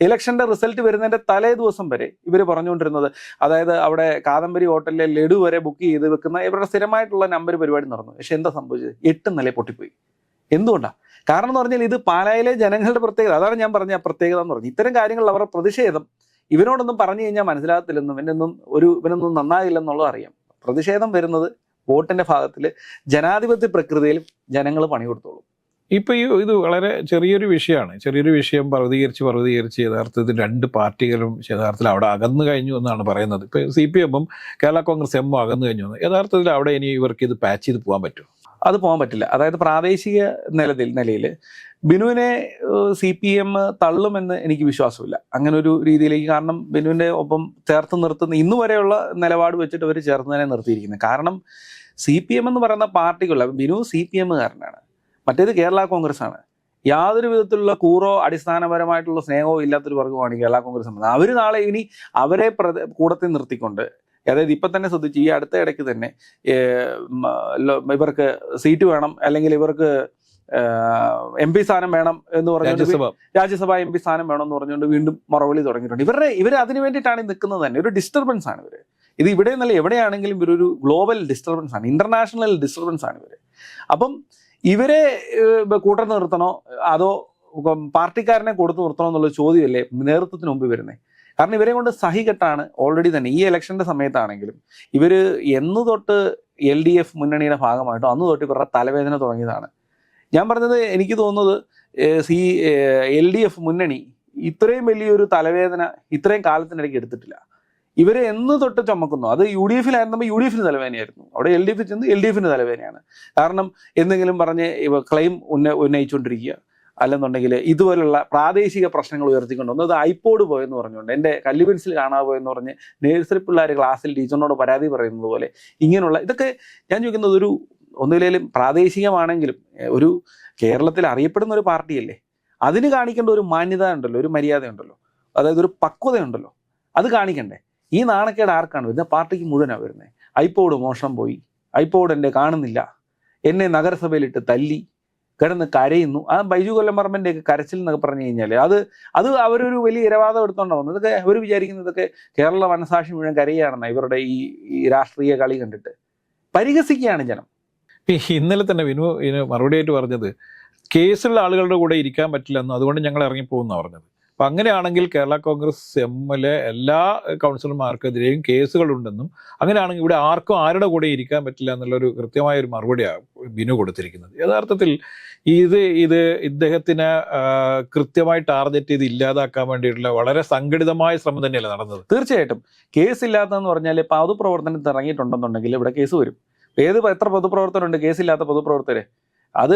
ഇലക്ഷന്റെ റിസൾട്ട് വരുന്നതിന്റെ തലേ ദിവസം വരെ ഇവർ പറഞ്ഞുകൊണ്ടിരുന്നത്. അതായത് അവിടെ കാദംബരി ഹോട്ടലിലെ ലഡു വരെ ബുക്ക് ചെയ്ത് വെക്കുന്ന ഇവരുടെ സ്ഥിരമായിട്ടുള്ള നമ്പർ പരിപാടി നടന്നു. പക്ഷെ എന്താ സംഭവിച്ചത്? എട്ട് നില പൊട്ടിപ്പോയി. എന്തുകൊണ്ടാണ് കാരണം എന്ന് പറഞ്ഞാൽ ഇത് പാലായിലെ ജനങ്ങളുടെ പ്രത്യേകത. അതാണ് ഞാൻ പറഞ്ഞ പ്രത്യേകത എന്ന് പറഞ്ഞു ഇത്തരം കാര്യങ്ങൾ അവരുടെ പ്രതിഷേധം ഇവനോടൊന്നും പറഞ്ഞു കഴിഞ്ഞാൽ മനസ്സിലാകത്തില്ലെന്നും ഇവനൊന്നും ഒരു ഇവനൊന്നും നന്നാകില്ലെന്നുള്ളത് അറിയാം. പ്രതിഷേധം വരുന്നത് വോട്ടിന്റെ ഭാഗത്തിൽ ജനാധിപത്യ പ്രകൃതിയിൽ ജനങ്ങൾ പണി കൊടുത്തോളും ഇപ്പൊ ഈ ഇത് വളരെ ചെറിയൊരു വിഷയമാണ്. ചെറിയൊരു വിഷയം പർവതീകരിച്ച് പർവതീകരിച്ച് യഥാർത്ഥത്തിൽ രണ്ട് പാർട്ടികളും യഥാർത്ഥത്തിൽ അവിടെ അകന്നു കഴിഞ്ഞു എന്നാണ് പറയുന്നത്. ഇപ്പൊ സി പി എമ്മും കേരള കോൺഗ്രസ് എമ്മും അകന്നു കഴിഞ്ഞു. യഥാർത്ഥത്തിൽ അവിടെ ഇനി ഇവർക്ക് ഇത് പാച്ച് ചെയ്ത് പോകാൻ പറ്റുമോ? അത് പോകാൻ പറ്റില്ല. അതായത് പ്രാദേശിക നിലതിൽ നിലയിൽ ബിനുവിനെ സി പി എം തള്ളുമെന്ന് എനിക്ക് വിശ്വാസമില്ല. അങ്ങനെ ഒരു രീതിയിലേക്ക് കാരണം ബിനുവിന്റെ ഒപ്പം ചേർത്ത് നിർത്തുന്ന ഇന്ന് വരെയുള്ള നിലപാട് വെച്ചിട്ട് അവർ ചേർത്ത് തന്നെ നിർത്തിയിരിക്കുന്നത്. കാരണം സി പി എം എന്ന് പറയുന്ന പാർട്ടിക്കുള്ള ബിനു സി പി എമ്മുകാരനാണ് മറ്റേത് കേരള കോൺഗ്രസ് ആണ് യാതൊരു വിധത്തിലുള്ള കൂറോ അടിസ്ഥാനപരമായിട്ടുള്ള സ്നേഹമോ ഇല്ലാത്തൊരു വർഗമാണ് കേരള കോൺഗ്രസ് എന്നത്. അവർ നാളെ ഇനി അവരെ കൂടത്തിൽ നിർത്തിക്കൊണ്ട് അതായത് ഇപ്പൊ തന്നെ ശ്രദ്ധിച്ച് ഈ അടുത്ത ഇടയ്ക്ക് തന്നെ ഇവർക്ക് സീറ്റ് വേണം അല്ലെങ്കിൽ ഇവർക്ക് എം പി സ്ഥാനം വേണം എന്ന് പറഞ്ഞുകൊണ്ട് രാജ്യസഭ. എം പി സ്ഥാനം വേണം എന്ന് പറഞ്ഞുകൊണ്ട് വീണ്ടും മറവിളി തുടങ്ങിയിട്ടുണ്ട്. ഇവരുടെ ഇവർ അതിനു വേണ്ടിയിട്ടാണ് നിൽക്കുന്നത് തന്നെ. ഒരു ഡിസ്റ്റർബൻസ് ആണ് ഇവർ ഇത് ഇവിടെ നിന്നല്ല എവിടെയാണെങ്കിലും ഇവരൊരു ഗ്ലോബൽ ഡിസ്റ്റർബൻസ് ആണ്. ഇന്റർനാഷണൽ ഡിസ്റ്റർബൻസ് ആണ് ഇവർ അപ്പം ഇവരെ കൂട്ടം നിർത്തണോ? അതോ പാർട്ടിക്കാരനെ കൊടുത്തു നിർത്തണോ എന്നുള്ള ചോദ്യമല്ലേ നേതൃത്വത്തിന് മുമ്പ് വരുന്നത് കാരണം ഇവരെ കൊണ്ട് സഹികെട്ടാണ് ഓൾറെഡി തന്നെ. ഈ ഇലക്ഷന്റെ സമയത്താണെങ്കിലും ഇവർ എന്നു തൊട്ട് എൽ ഡി എഫ് മുന്നണിയുടെ ഭാഗമായിട്ടോ അന്ന് തൊട്ട് ഇവരുടെ തലവേദന തുടങ്ങിയതാണ്. ഞാൻ പറഞ്ഞത് എനിക്ക് തോന്നുന്നത് സി എൽ ഡി എഫ് മുന്നണി ഇത്രയും വലിയൊരു തലവേദന ഇത്രയും കാലത്തിനിടയ്ക്ക് എടുത്തിട്ടില്ല. ഇവരെ എന്ന് തൊട്ട് ചുമക്കുന്നു. അത് യു ഡി എഫിലായിരുന്നപ്പോൾ യു ഡി എഫിന് തലവേനയായിരുന്നു അവിടെ എൽ ഡി എഫിൽ ചെന്ന് എൽ ഡി എഫിന് തലവേനയാണ് കാരണം എന്തെങ്കിലും പറഞ്ഞ് ക്ലെയിം ഉന്ന ഉന്നയിച്ചുകൊണ്ടിരിക്കുക അല്ലെന്നുണ്ടെങ്കിൽ ഇതുപോലുള്ള പ്രാദേശിക പ്രശ്നങ്ങൾ ഉയർത്തിക്കൊണ്ട് വന്നു അത് ഐപോഡ് പോയെന്ന് പറഞ്ഞുകൊണ്ട് എന്റെ കല്ലു പെൻസിൽ കാണാതെ പോയെന്ന് പറഞ്ഞ് നേഴ്സറി പിള്ളേർ ക്ലാസ്സിൽ ടീച്ചറിനോട് പരാതി പറയുന്നത് പോലെ ഇങ്ങനെയുള്ള ഇതൊക്കെ ഞാൻ ചോദിക്കുന്നത് ഒരു ഒന്നുമില്ലെങ്കിലും പ്രാദേശികമാണെങ്കിലും ഒരു കേരളത്തിൽ അറിയപ്പെടുന്ന ഒരു പാർട്ടിയല്ലേ? അതിന് കാണിക്കേണ്ട ഒരു മാന്യത ഉണ്ടല്ലോ ഒരു മര്യാദ ഉണ്ടല്ലോ അതായത് ഒരു പക്വതയുണ്ടല്ലോ. അത് കാണിക്കണ്ടേ? ഈ നാണക്കേട് ആർക്കാണ് വരുന്നത്? പാർട്ടിക്ക് മുഴുവനാണ് വരുന്നത് ഐപോഡ് മോഷണം പോയി. ഐപോഡ് എന്റെ കാണുന്നില്ല. എന്നെ നഗരസഭയിലിട്ട് തല്ലി കിടന്ന് കരയുന്നു. ആ ബൈജു കൊല്ലംപറമ്പന്റെ ഒക്കെ കരച്ചിൽ എന്നൊക്കെ പറഞ്ഞു കഴിഞ്ഞാൽ അത് അത് അവരൊരു വലിയ ഇരവാദം എടുത്തോണ്ടാ വന്നത്. ഇതൊക്കെ അവർ വിചാരിക്കുന്നതൊക്കെ കേരള മനസാക്ഷി മുഴുവൻ കരയുകയാണെന്ന ഇവരുടെ ഈ ഈ രാഷ്ട്രീയ കളി കണ്ടിട്ട്. പരിഹസിക്കുകയാണ് ജനം. ഇന്നലെ തന്നെ വിനു മറുപടിയായിട്ട് പറഞ്ഞത് കേസുള്ള ആളുകളുടെ കൂടെ ഇരിക്കാൻ പറ്റില്ലെന്നും അതുകൊണ്ട് ഞങ്ങൾ ഇറങ്ങിപ്പോകുന്ന പറഞ്ഞത്. അപ്പൊ അങ്ങനെയാണെങ്കിൽ കേരള കോൺഗ്രസ് എമ്മിലെ എല്ലാ കൗൺസിലർമാർക്കെതിരെയും കേസുകളുണ്ടെന്നും അങ്ങനെയാണെങ്കിൽ ഇവിടെ ആർക്കും ആരുടെ കൂടെ ഇരിക്കാൻ പറ്റില്ല എന്നുള്ളൊരു കൃത്യമായ ഒരു മറുപടിയാണ് ബിനു കൊടുത്തിരിക്കുന്നത്. യഥാർത്ഥത്തിൽ ഇത് ഇത് ഇദ്ദേഹത്തിന് കൃത്യമായി ടാർഗറ്റ് ചെയ്ത് ഇല്ലാതാക്കാൻ വേണ്ടിയിട്ടുള്ള വളരെ സംഘടിതമായ ശ്രമം തന്നെയല്ലേ നടന്നത്? തീർച്ചയായിട്ടും. കേസ് കേസില്ലാത്തതെന്ന് പറഞ്ഞാൽ പൊതുപ്രവർത്തനത്തിൽ ഇറങ്ങിയിട്ടുണ്ടെന്നുണ്ടെങ്കിൽ ഇവിടെ കേസ് വരും. ഏത് എത്ര പൊതുപ്രവർത്തനമുണ്ട് കേസില്ലാത്ത പൊതുപ്രവർത്തകര്? അത്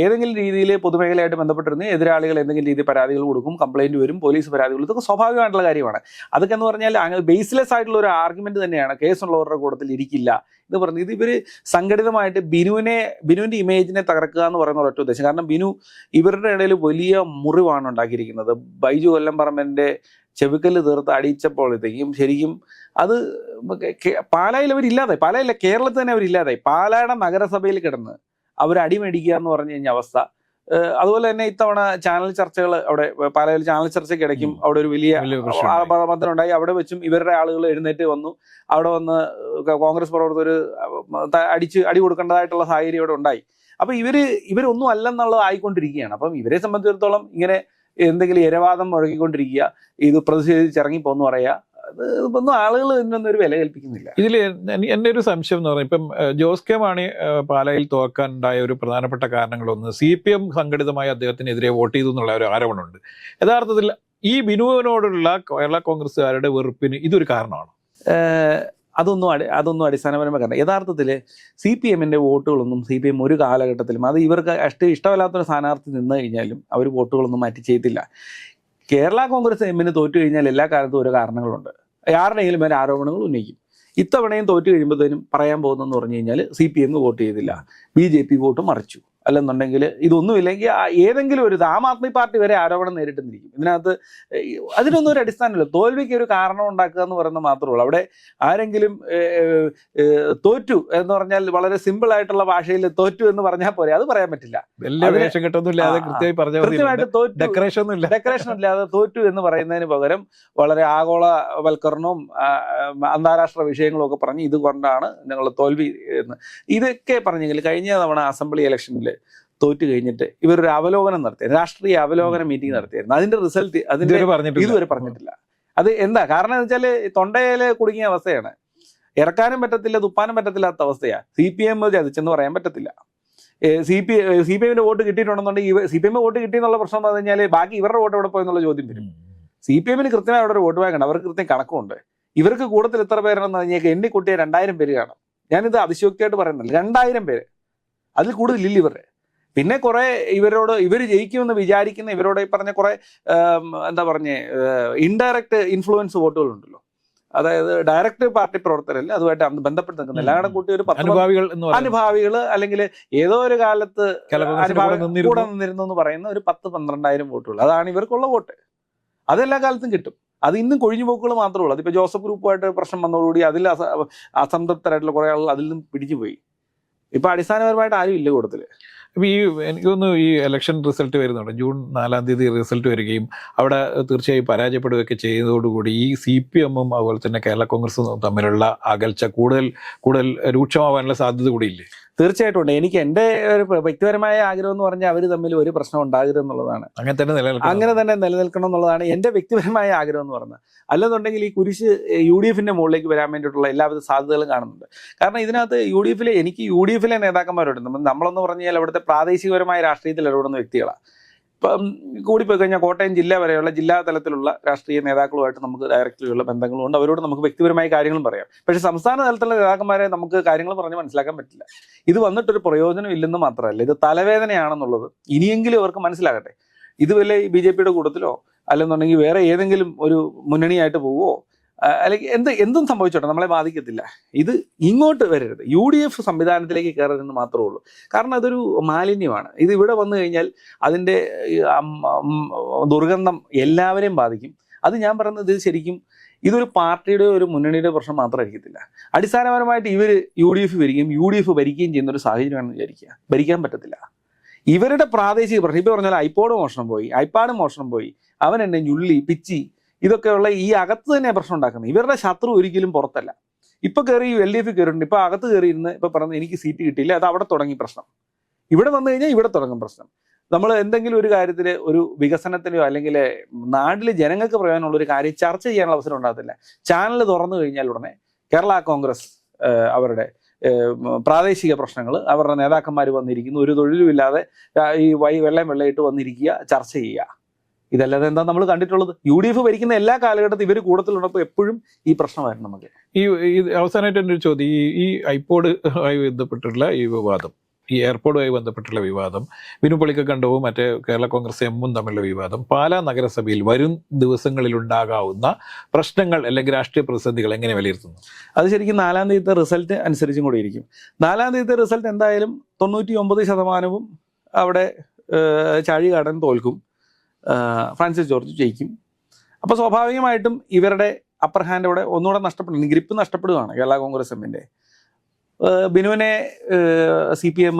ഏതെങ്കിലും രീതിയിൽ പൊതുമേഖലയായിട്ട് ബന്ധപ്പെട്ടിരുന്ന എതിരാളികൾ എന്തെങ്കിലും രീതിയിൽ പരാതികൾ കൊടുക്കും കംപ്ലൈന്റ് വരും പോലീസ് പരാതികൾ ഇതൊക്കെ സ്വാഭാവികമായിട്ടുള്ള കാര്യമാണ്. അതൊക്കെ എന്ന് പറഞ്ഞാൽ അങ്ങനെ ബേസ്ലെസ് ആയിട്ടുള്ള ഒരു ആർഗ്യുമെന്റ് തന്നെയാണ്. കേസുള്ളവരുടെ കൂട്ടത്തിൽ ഇരിക്കില്ല എന്ന് പറഞ്ഞത് ഇത് ഇവർ സംഘടിതമായിട്ട് ബിനുവിനെ ബിനുവിന്റെ ഇമേജിനെ തകർക്കുക എന്ന് പറയുന്ന ഒരൊറ്റ ഉദ്ദേശം. കാരണം ബിനു ഇവരുടെ ഇടയിൽ വലിയ മുറിവാണ് ഉണ്ടാക്കിയിരിക്കുന്നത്. ബൈജു കൊല്ലംപറമ്പന്റെ ചെവിക്കല്ല് തീർത്ത് അടിച്ചപ്പോഴത്തേക്കും ശരിക്കും അത് പാലായിൽ അവരില്ലാതായി. പാലായില്ല കേരളത്തിൽ തന്നെ അവരില്ലാതായി. പാലായുടെ നഗരസഭയിൽ കിടന്ന് അവർ അടിമേടിക്കുക എന്ന് പറഞ്ഞു കഴിഞ്ഞ അവസ്ഥ. അതുപോലെ തന്നെ ഇത്തവണ ചാനൽ ചർച്ചകൾ അവിടെ പല ചാനൽ ചർച്ചയ്ക്ക് ഇടയ്ക്കും അവിടെ ഒരു വലിയ ഉണ്ടായി അവിടെ വെച്ചും ഇവരുടെ ആളുകൾ എഴുന്നേറ്റ് വന്നു. അവിടെ വന്ന് കോൺഗ്രസ് പ്രവർത്തകർ അടിച്ച് അടി കൊടുക്കേണ്ടതായിട്ടുള്ള സാഹചര്യം ഇവിടെ ഉണ്ടായി. അപ്പൊ ഇവർ ഇവരൊന്നും അല്ലെന്നുള്ളത് ആയിക്കൊണ്ടിരിക്കുകയാണ്. അപ്പം ഇവരെ സംബന്ധിച്ചിടത്തോളം ഇങ്ങനെ എന്തെങ്കിലും ഇരവാദം മുഴക്കിക്കൊണ്ടിരിക്കുക ഇത് പ്രതിഷേധിച്ച് ഇറങ്ങിപ്പോന്ന് പറയാ അത് ഇതൊന്നും ആളുകൾ ഇതിനൊന്നും ഒരു വില കൽപ്പിക്കുന്നില്ല. ഇതിൽ എന്റെ ഒരു സംശയം എന്ന് പറഞ്ഞാൽ ഇപ്പം ജോസ് കെ മാണി പാലയിൽ ഉണ്ടായ ഒരു പ്രധാനപ്പെട്ട കാരണങ്ങളൊന്ന് സി പി എം സംഘടിതമായി അദ്ദേഹത്തിനെതിരെ വോട്ട് ചെയ്തു എന്നുള്ള ഒരു ആരോപണമുണ്ട്. യഥാർത്ഥത്തിൽ ഈ ബിനുവിനോടുള്ള കേരള കോൺഗ്രസ്സുകാരുടെ വെറുപ്പിന് ഇതൊരു കാരണമാണ്? അതൊന്നും അടി അതൊന്നും അടിസ്ഥാനപരമായ കാരണം യഥാർത്ഥത്തിൽ സി പി എമ്മിന്റെ വോട്ടുകളൊന്നും സി പി എം ഒരു കാലഘട്ടത്തിലും അത് ഇവർക്ക് അഷ്ട ഇഷ്ടമല്ലാത്തൊരു സ്ഥാനാർത്ഥി നിന്ന് കഴിഞ്ഞാലും അവർ വോട്ടുകളൊന്നും മാറ്റി ചെയ്തില്ല. കേരള കോൺഗ്രസ് എമ്മിന് തോറ്റു കഴിഞ്ഞാൽ എല്ലാ കാലത്തും ഓരോ കാരണങ്ങളുണ്ട്. ആരുടെയെങ്കിലും മേലെ ആരോപണങ്ങൾ ഉന്നയിക്കും. ഇത്തവണയും തോറ്റു കഴിയുമ്പോഴത്തേനും പറയാൻ പോകുന്നതെന്ന് പറഞ്ഞു കഴിഞ്ഞാൽ സി പി എം വോട്ട് ചെയ്തില്ല. ബി ജെ പി വോട്ട് മറിച്ചു. അല്ലെന്നുണ്ടെങ്കിൽ ഇതൊന്നുമില്ലെങ്കിൽ ഏതെങ്കിലും ഒരു ഇത് ആം ആദ്മി പാർട്ടി വരെ ആരോപണം നേരിട്ടെന്നിരിക്കും. ഇതിനകത്ത് അതിനൊന്നും ഒരു അടിസ്ഥാനമില്ല. തോൽവിക്ക് ഒരു കാരണം ഉണ്ടാക്കുക എന്ന് പറയുന്നത് മാത്രമേ ഉള്ളൂ. അവിടെ ആരെങ്കിലും തോറ്റു എന്ന് പറഞ്ഞാൽ വളരെ സിമ്പിൾ ആയിട്ടുള്ള ഭാഷയിൽ തോറ്റു എന്ന് പറഞ്ഞാൽ പോരെ. അത് പറയാൻ പറ്റില്ല. കൃത്യമായിട്ട് തോറ്റു. ഡെക്കറേഷൻ ഒന്നും ഇല്ല ഡെക്കറേഷൻ ഇല്ലാതെ തോറ്റു എന്ന് പറയുന്നതിന് പകരം വളരെ ആഗോളവൽക്കരണവും അന്താരാഷ്ട്ര വിഷയങ്ങളും ഒക്കെ പറഞ്ഞ് ഇതുകൊണ്ടാണ് ഞങ്ങൾ തോൽവി എന്ന്. ഇതൊക്കെ പറഞ്ഞെങ്കിൽ കഴിഞ്ഞ തവണ അസംബ്ലി ഇലക്ഷനിൽ തോറ്റു കഴിഞ്ഞിട്ട് ഇവർ ഒരു അവലോകനം നടത്തി രാഷ്ട്രീയ അവലോകന മീറ്റിംഗ് നടത്തിയായിരുന്നു. അതിന്റെ റിസൾട്ട് അതിന്റെ ഇതുവരെ പറഞ്ഞിട്ടില്ല. അത് എന്താ? കാരണം എന്ന് വെച്ചാൽ തൊണ്ടയിൽ കുടുങ്ങിയ അവസ്ഥയാണ്. ഇറക്കാനും പറ്റത്തില്ല തുപ്പാനും പറ്റത്തില്ലാത്ത അവസ്ഥയാ. സി പി എം ചതിച്ചെന്ന് പറയാൻ പറ്റത്തില്ല. സി പി സി പി എമ്മിന്റെ വോട്ട് കിട്ടിയിട്ടുണ്ടെന്നുണ്ടെങ്കിൽ സി പി എം വോട്ട് കിട്ടി എന്നുള്ള പ്രശ്നം എന്ന് പറഞ്ഞു കഴിഞ്ഞാൽ ബാക്കി ഇവരുടെ വോട്ട് എവിടെ പോയെന്നുള്ള ചോദ്യം വരും. സി പി എമ്മിന് കൃത്യമായി അവിടെ ഒരു വോട്ട് ബാങ്ക് ഉണ്ട് അവർക്ക് കൃത്യം കണക്കുണ്ട് ഇവർക്ക് കൂടുതൽ എത്ര പേരാണെന്ന് പറഞ്ഞാൽ എണ്ണിക്കുട്ടിയെ കൂട്ടിയ രണ്ടായിരം പേര് കാണും. ഞാനിത് അതിശോക്തിയായിട്ട് പറയുന്നില്ല. രണ്ടായിരം പേര്. അതിൽ കൂടുതലില്ല ഇവരുടെ പിന്നെ കുറെ ഇവരോട് ഇവർ ജയിക്കുമെന്ന് വിചാരിക്കുന്ന ഇവരോട് ഈ പറഞ്ഞ കുറെ എന്താ പറഞ്ഞേ ഇൻഡയറക്റ്റ് ഇൻഫ്ലുവൻസ് വോട്ടുകളുണ്ടല്ലോ അതായത് ഡയറക്റ്റ് പാർട്ടി പ്രവർത്തകരല്ല അതുമായിട്ട് അന്ന് ബന്ധപ്പെട്ട് നിൽക്കുന്ന എല്ലാവരും കൂടെ കൂട്ടി ഒരു അനുഭാവികൾ അനുഭാവികൾ അല്ലെങ്കിൽ ഏതോ ഒരു കാലത്ത് കൂടെ നിന്നിരുന്നു. എന്ന് പറയുന്ന ഒരു പത്ത് പന്ത്രണ്ടായിരം വോട്ടുകൾ. അതാണ് ഇവർക്കുള്ള വോട്ട്. അതെല്ലാ കാലത്തും കിട്ടും. അത് ഇന്നും കൊഴിഞ്ഞു പോക്കുകൾ മാത്രമേ ഉള്ളൂ. അതിപ്പോ ജോസഫ് ഗ്രൂപ്പുമായിട്ട് പ്രശ്നം വന്നതോടുകൂടി അതിൽ അസ- അസംതൃപ്തരായിട്ടുള്ള കുറെ ആളുകൾ അതിൽ നിന്നും പിടിച്ചു പോയി ഇപ്പൊ അടിസ്ഥാനപരമായിട്ട് ആരും ഇല്ല കൂട്ടത്തിൽ. അപ്പൊ ഈ എനിക്ക് തോന്നുന്നു ഈ ഇലക്ഷൻ റിസൾട്ട് വരുന്നുണ്ട്. ജൂൺ നാലാം തീയതി റിസൾട്ട് വരികയും അവിടെ തീർച്ചയായും പരാജയപ്പെടുകയൊക്കെ ചെയ്തതോടുകൂടി ഈ സി പി എമ്മും അതുപോലെ തന്നെ കേരള കോൺഗ്രസും തമ്മിലുള്ള അകൽച്ച കൂടുതൽ കൂടുതൽ രൂക്ഷമാവാനുള്ള സാധ്യത കൂടിയില്ലേ? തീർച്ചയായിട്ടും ഉണ്ട്. എനിക്ക് എന്റെ ഒരു വ്യക്തിപരമായ ആഗ്രഹം എന്ന് പറഞ്ഞാൽ അവർ തമ്മിൽ ഒരു പ്രശ്നം ഉണ്ടാകരുത് എന്നുള്ളതാണ്. അങ്ങനെ തന്നെ അങ്ങനെ തന്നെ നിലനിൽക്കണം എന്നുള്ളതാണ് എന്റെ വ്യക്തിപരമായ ആഗ്രഹം എന്ന് പറഞ്ഞത് അല്ലെന്നുണ്ടെങ്കിൽ ഈ കുരിശ് യു ഡി എഫിന്റെ മുകളിലേക്ക് വരാൻ വേണ്ടിയിട്ടുള്ള എല്ലാവിധ സാധ്യതകളും കാണുന്നുണ്ട്. കാരണം ഇതിനകത്ത് യു ഡി എഫിലെ എനിക്ക് യു ഡി എഫിലെ നേതാക്കന്മാരുണ്ട്. നമ്മളെന്ന് പറഞ്ഞാൽ അവിടുത്തെ പ്രാദേശികപരമായ രാഷ്ട്രീയത്തിൽ ഇടപെടുന്ന വ്യക്തികളാണ് കൂടിപ്പോയി കഴിഞ്ഞാൽ കോട്ടയം ജില്ല വരെയുള്ള ജില്ലാ തലത്തിലുള്ള രാഷ്ട്രീയ നേതാക്കളുമായിട്ട് നമുക്ക് ഡയറക്റ്റിലുള്ള ബന്ധങ്ങളുണ്ട് അവരോട് നമുക്ക് വ്യക്തിപരമായ കാര്യങ്ങളും പറയാം. പക്ഷേ സംസ്ഥാന തലത്തിലുള്ള നേതാക്കന്മാരെ നമുക്ക് കാര്യങ്ങൾ പറഞ്ഞ് മനസ്സിലാക്കാൻ പറ്റില്ല. ഇത് വന്നിട്ടൊരു പ്രയോജനം ഇല്ലെന്ന് മാത്രമല്ല ഇത് തലവേദനയാണെന്നുള്ളത് ഇനിയെങ്കിലും അവർക്ക് മനസ്സിലാകട്ടെ. ഇത് വല്ല ബി ജെ പിയുടെ കൂട്ടത്തിലോ അല്ലെന്നുണ്ടെങ്കിൽ വേറെ ഏതെങ്കിലും ഒരു മുന്നണിയായിട്ട് പോവോ ആ, അല്ലെങ്കിൽ എന്ത് എന്തും സംഭവിച്ചോട്ടെ നമ്മളെ ബാധിക്കത്തില്ല. ഇത് ഇങ്ങോട്ട് വരരുത്. യു ഡി എഫ് സംവിധാനത്തിലേക്ക് കയറരുതെന്ന് മാത്രമേ ഉള്ളൂ. കാരണം അതൊരു മാലിന്യമാണ്. ഇത് ഇവിടെ വന്നു കഴിഞ്ഞാൽ അതിന്റെ ദുർഗന്ധം എല്ലാവരെയും ബാധിക്കും. അത് ഞാൻ പറയുന്നത് ശരിക്കും ഇതൊരു പാർട്ടിയുടെ ഒരു മുന്നണിയുടെ പ്രശ്നം മാത്രമായിരിക്കത്തില്ല. അടിസ്ഥാനപരമായിട്ട് ഇവർ യു ഡി എഫ് വരികയും യു ഡി എഫ് ഭരിക്കുകയും ചെയ്യുന്ന ഒരു സാഹചര്യമാണെന്ന് വിചാരിക്കുക. ഭരിക്കാൻ പറ്റത്തില്ല. ഇവരുടെ പ്രാദേശിക പ്രശ്നം ഇപ്പോൾ പറഞ്ഞാൽ ഐപോഡ് മോഷണം പോയി ഐപാഡ് മോഷണം പോയി അവൻ എന്നെ ഞുള്ളി പിച്ചി ഇതൊക്കെയുള്ള ഈ അകത്ത് തന്നെ പ്രശ്നം ഉണ്ടാക്കുന്നത്. ഇവരുടെ ശത്രു ഒരിക്കലും പുറത്തല്ല. ഇപ്പൊ കയറി എൽ ഡി എഫ് കയറിയിട്ടുണ്ട് ഇപ്പൊ അകത്ത് കയറി ഇരുന്ന് ഇപ്പൊ പറഞ്ഞ് എനിക്ക് സീറ്റ് കിട്ടിയില്ല. അത് അവിടെ തുടങ്ങി പ്രശ്നം. ഇവിടെ വന്നു കഴിഞ്ഞാൽ ഇവിടെ തുടങ്ങും പ്രശ്നം. നമ്മൾ എന്തെങ്കിലും ഒരു കാര്യത്തിൽ ഒരു വികസനത്തിലോ അല്ലെങ്കിൽ നാട്ടിലെ ജനങ്ങൾക്ക് പ്രയോജനമുള്ള ഒരു കാര്യം ചർച്ച ചെയ്യാനുള്ള അവസരം ഉണ്ടാകത്തില്ല. ചാനൽ തുറന്നു കഴിഞ്ഞാൽ ഉടനെ കേരള കോൺഗ്രസ് അവരുടെ പ്രാദേശിക പ്രശ്നങ്ങൾ അവരുടെ നേതാക്കന്മാർ വന്നിരിക്കുന്നു. ഒരു തൊഴിലുമില്ലാതെ ഈ വൈ വെള്ളം വെള്ളയിട്ട് വന്നിരിക്കുക ചർച്ച ചെയ്യുക. ഇതല്ലാതെ എന്താ നമ്മൾ കണ്ടിട്ടുള്ളത്? യു ഡി എഫ് ഭരിക്കുന്ന എല്ലാ കാലഘട്ടത്തിൽ ഇവർ കൂടത്തിലുള്ളപ്പോൾ എപ്പോഴും ഈ പ്രശ്നമായിരുന്നു നമുക്ക്. ഈ അവസാനമായിട്ട് എന്റെ ഒരു ചോദ്യം. ഈ ഈ ഐപോഡ് ആയി ബന്ധപ്പെട്ടുള്ള ഈ വിവാദം ഈ എയർപോർട്ടുമായി ബന്ധപ്പെട്ടുള്ള വിവാദം വിനു കണ്ടവും മറ്റേ കേരള കോൺഗ്രസ് എമ്മും തമ്മിലുള്ള വിവാദം പാലാ നഗരസഭയിൽ വരും ദിവസങ്ങളിൽ ഉണ്ടാകാവുന്ന പ്രശ്നങ്ങൾ അല്ലെങ്കിൽ രാഷ്ട്രീയ പ്രതിസന്ധികൾ എങ്ങനെ വിലയിരുത്തുന്നു? അത് ശരിക്കും നാലാം തീയതി റിസൾട്ട് അനുസരിച്ചും കൂടി ഇരിക്കും. നാലാം തീയതി റിസൾട്ട് എന്തായാലും തൊണ്ണൂറ്റി ഒമ്പത് ശതമാനവും അവിടെ ചാഴി ചാഴികാടൻ തോൽക്കും. ഫ്രാൻസിസ് ജോർജ് ജയിക്കും. അപ്പോൾ സ്വാഭാവികമായിട്ടും ഇവരുടെ അപ്പർ ഹാൻഡ് അവിടെ ഒന്നുകൂടെ നഷ്ടപ്പെടുന്നു ഗ്രിപ്പ് നഷ്ടപ്പെടുകയാണ് കേരള കോൺഗ്രസ് എമ്മിന്റെ. ബിനുവിനെ സി പി എം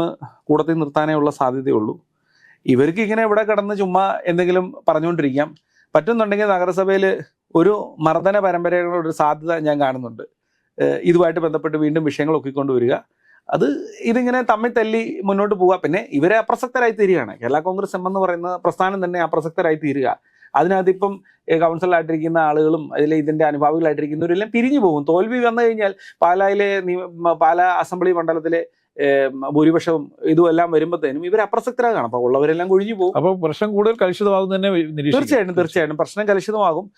കൂടത്തിൽ നിർത്താനേ ഉള്ള സാധ്യതയുള്ളൂ. ഇവർക്ക് ഇങ്ങനെ ഇവിടെ കിടന്ന് ചുമ്മാ എന്തെങ്കിലും പറഞ്ഞുകൊണ്ടിരിക്കാം. പറ്റുന്നുണ്ടെങ്കിൽ നഗരസഭയിൽ ഒരു മർദ്ദന പരമ്പരയുടെ ഒരു സാധ്യത ഞാൻ കാണുന്നുണ്ട്. ഇതുമായിട്ട് ബന്ധപ്പെട്ട് വീണ്ടും വിഷയങ്ങൾ ഒക്കിക്കൊണ്ടുവരിക. അത് ഇതിങ്ങനെ തമ്മിൽ തല്ലി മുന്നോട്ട് പോവുക. പിന്നെ ഇവരെ അപ്രസക്തരായി തീരുകയാണ്. കേരള കോൺഗ്രസ് എം എന്ന് പറയുന്ന പ്രസ്ഥാനം തന്നെ അപ്രസക്തരായി തീരുക. അതിനകത്ത് ഇപ്പം ഏഹ് ആളുകളും അതിൽ ഇതിന്റെ അനുഭാവികളായിട്ടിരിക്കുന്നവരെല്ലാം പിരിഞ്ഞു പോകും. തോൽവി വന്നു കഴിഞ്ഞാൽ പാലായിലെ പാല അസംബ്ലി മണ്ഡലത്തിലെ ഭൂരിപക്ഷവും ഇതുമെല്ലാം വരുമ്പോഴത്തേനും ഇവർ അപ്രസക്തരാകാണ്. അപ്പൊ ഉള്ളവരെല്ലാം കൊഴിഞ്ഞു പോകും. അപ്പൊ പ്രശ്നം കൂടുതൽ കലുഷിതമാകും തന്നെ. തീർച്ചയായിട്ടും തീർച്ചയായിട്ടും. പ്രശ്നം കലുഷിതമാകും.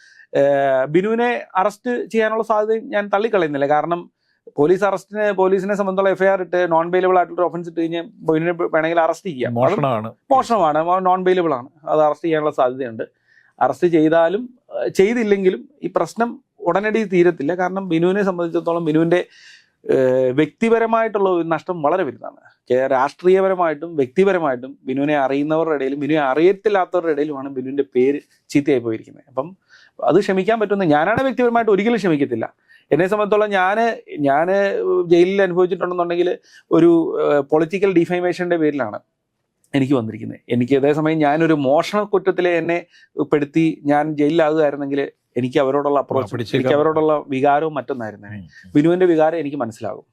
ബിനുവിനെ അറസ്റ്റ് ചെയ്യാനുള്ള സാധ്യത ഞാൻ തള്ളിക്കളയുന്നില്ല. കാരണം പോലീസ് അറസ്റ്റിന് പോലീസിനെ സംബന്ധിച്ചുള്ള എഫ്ഐആർ ഇട്ട് നോൺ ബെയിലബിൾ ആയിട്ടുള്ള ഒഫൻസ് ഇട്ട് കഴിഞ്ഞാൽ ബോയിനെ വേണമെങ്കിൽ അറസ്റ്റ് ചെയ്യാം. മോഷണമാണ്. മോഷണമാണ്. നോൺ ബെയിലബിൾ ആണ്. അത് അറസ്റ്റ് ചെയ്യാനുള്ള സാധ്യതയുണ്ട്. അറസ്റ്റ് ചെയ്താലും ചെയ്തില്ലെങ്കിലും ഈ പ്രശ്നം ഉടനടി തീരത്തില്ല. കാരണം ബിനുവിനെ സംബന്ധിച്ചിടത്തോളം ബിനുവിന്റെ വ്യക്തിപരമായിട്ടുള്ള ഒരു നഷ്ടം വളരെ വലുതാണ്. രാഷ്ട്രീയപരമായിട്ടും വ്യക്തിപരമായിട്ടും ബിനുവിനെ അറിയുന്നവരുടെ ഇടയിലും ബിനുവിനെ അറിയത്തില്ലാത്തവരുടെ ഇടയിലുമാണ് ബിനുവിന്റെ പേര് ചീത്തയായി പോയിരിക്കുന്നത്. അപ്പം അത് ക്ഷമിക്കാൻ പറ്റുന്ന ഞാനാണ് വ്യക്തിപരമായിട്ട് ഒരിക്കലും ക്ഷമിക്കത്തില്ല. എന്നെ സംബന്ധിച്ചോളം ഞാൻ ഞാൻ ജയിലിൽ അനുഭവിച്ചിട്ടുണ്ടെന്നുണ്ടെങ്കിൽ ഒരു പൊളിറ്റിക്കൽ ഡിഫൈമേഷന്റെ പേരിലാണ് എനിക്ക് വന്നിരിക്കുന്നത്. എനിക്ക് അതേസമയം ഞാനൊരു മോഷണ കുറ്റത്തിൽ എന്നെ പെടുത്തി ഞാൻ ജയിലിലാകുകയായിരുന്നെങ്കിൽ എനിക്ക് അവരോടുള്ള അപ്രോച്ച് എനിക്ക് അവരോടുള്ള വികാരവും മറ്റൊന്നായിരുന്നു. ബിനുവിന്റെ വികാരം എനിക്ക് മനസ്സിലാകും.